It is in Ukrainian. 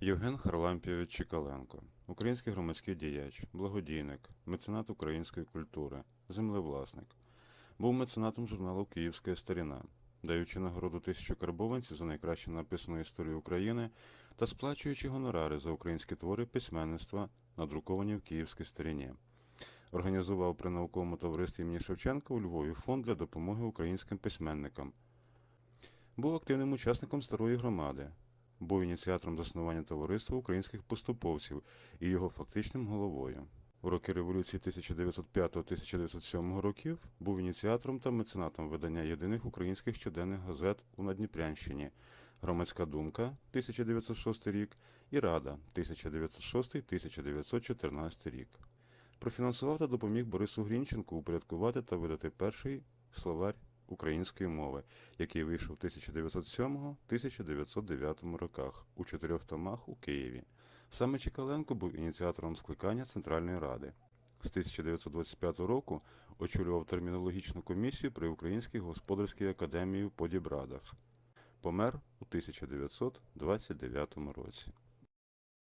Євген Харлампійович Чикаленко, український громадський діяч, благодійник, меценат української культури, землевласник. Був меценатом журналу Київська старіна, даючи нагороду тисячу карбованців за найкраще написану історію України та сплачуючи гонорари за українські твори письменництва, надруковані в Київській старіні. Організував при науковому товаристві імені Шевченка у Львові фонд для допомоги українським письменникам. Був активним учасником старої громади, був ініціатором заснування товариства українських поступовців і його фактичним головою. У роки революції 1905-1907 років був ініціатором та меценатом видання єдиних українських щоденних газет у Надніпрянщині Громадська думка 1906 рік і Рада 1906-1914 рік. Профінансував та допоміг Борису Грінченку упорядкувати та видати перший словарь української мови, який вийшов в 1907-1909 роках у чотирьох томах у Києві. Саме Чекаленко був ініціатором скликання Центральної Ради. З 1925 року очолював термінологічну комісію при Українській господарській академії в Подібрадах. Помер у 1929 році.